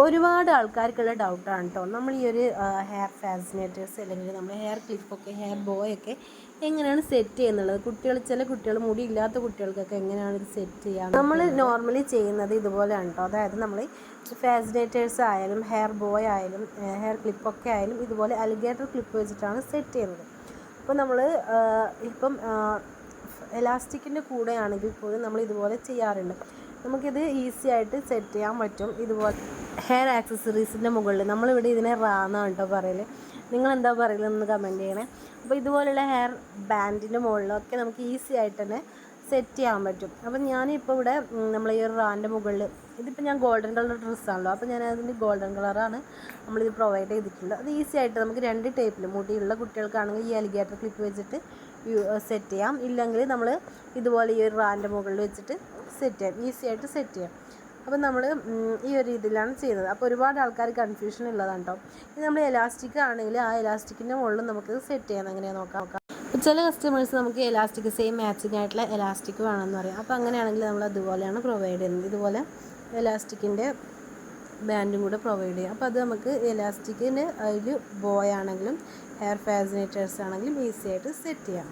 ഒരുപാട് ആൾക്കാർക്കുള്ള ഡൗട്ടാണ് കേട്ടോ നമ്മൾ ഈ ഒരു ഹെയർ ഫാസിനേറ്റേഴ്സ് അല്ലെങ്കിൽ നമ്മൾ ഹെയർ ക്ലിപ്പൊക്കെ ഹെയർ ബോയൊക്കെ എങ്ങനെയാണ് സെറ്റ് ചെയ്യുന്നുള്ളത് കുട്ടികൾ ചില കുട്ടികൾ മുടി ഇല്ലാത്ത കുട്ടികൾക്കൊക്കെ എങ്ങനെയാണ് ഇത് സെറ്റ് ചെയ്യുക നമ്മൾ നോർമലി ചെയ്യുന്നത് ഇതുപോലെയാണ് കേട്ടോ അതായത് നമ്മൾ ഫാസിനേറ്റേഴ്സ് ആയാലും ഹെയർ ബോയ് ആയാലും ഹെയർ ക്ലിപ്പൊക്കെ ആയാലും ഇതുപോലെ അലിഗേറ്റർ ക്ലിപ്പ് വെച്ചിട്ടാണ് സെറ്റ് ചെയ്യുന്നത്. അപ്പോൾ നമ്മൾ ഇപ്പം എലാസ്റ്റിക്കിന്റെ കൂടെയാണെങ്കിൽ പോലും നമ്മൾ ഇതുപോലെ ചെയ്യാറുണ്ട്. നമുക്കിത് ഈസി ആയിട്ട് സെറ്റ് ചെയ്യാൻ പറ്റും. ഇതുപോലെ ഹെയർ ആക്സസറീസിന്റെ മുകളിൽ. നമ്മളിവിടെ ഇതിനെ റാന്നാണ് കേട്ടോ പറയൽ നിങ്ങൾ എന്താ പറയലെന്ന് കമന്റ് ചെയ്യണേ. അപ്പോൾ ഇതുപോലെയുള്ള ഹെയർ ബാൻഡിന്റെ മുകളിലൊക്കെ നമുക്ക് ഈസി ആയിട്ട് തന്നെ സെറ്റ് ചെയ്യാൻ പറ്റും. അപ്പം ഞാനിപ്പോൾ ഇവിടെ നമ്മൾ ഈ റാന്റെ മുകളിൽ ഇതിപ്പോൾ ഞാൻ ഗോൾഡൻ കളർ ഡ്രസ്സാണല്ലോ അപ്പോൾ ഞാൻ അതിന്റെ ഗോൾഡൻ കളറാണ് നമ്മളിത് പ്രൊവൈഡ് ചെയ്തിട്ടുള്ളത്. അത് ഈസി ആയിട്ട് നമുക്ക് രണ്ട് ടൈപ്പിൽ മുടിയുള്ള കുട്ടികൾക്കാണെങ്കിൽ ഈ അലിഗേറ്റർ ക്ലിപ്പ് വെച്ചിട്ട് സെറ്റ് ചെയ്യാം. ഇല്ലെങ്കിൽ നമ്മൾ ഇതുപോലെ ഈ ഒരു റാന്റെ മുകളിൽ വെച്ചിട്ട് സെറ്റ് ചെയ്യാം. ഈസി ആയിട്ട് സെറ്റ് ചെയ്യാം. അപ്പോൾ നമ്മൾ ഈ ഒരു രീതിയിലാണ് ചെയ്യുന്നത്. അപ്പോൾ ഒരുപാട് ആൾക്കാർ കൺഫ്യൂഷൻ ഉള്ളതാണ് കേട്ടോ ഇത് നമ്മൾ എലാസ്റ്റിക് ആണെങ്കിൽ ആ എലാസ്റ്റിക്കിന്റെ മുകളിൽ നമുക്ക് സെറ്റ് ചെയ്യാൻ എങ്ങനെയാണ് നോക്കാം നോക്കാം. ചില കസ്റ്റമേഴ്സ് നമുക്ക് എലാസ്റ്റിക് സെയിം മാച്ചിങ് ആയിട്ടുള്ള എലാസ്റ്റിക് വേണമെന്ന് പറയാം. അപ്പോൾ അങ്ങനെയാണെങ്കിൽ നമ്മൾ അതുപോലെയാണ് പ്രൊവൈഡ് ചെയ്യുന്നത്. ഇതുപോലെ എലാസ്റ്റിക്കിന്റെ ബാൻഡും കൂടെ പ്രൊവൈഡ് ചെയ്യാം. അപ്പോൾ അത് നമുക്ക് എലാസ്റ്റിക്കിന്റെ അതിൽ ബോയ് ആണെങ്കിലും ഹെയർ ഫാസിനേറ്റേഴ്സ് ആണെങ്കിലും ഈസി ആയിട്ട് സെറ്റ് ചെയ്യാം.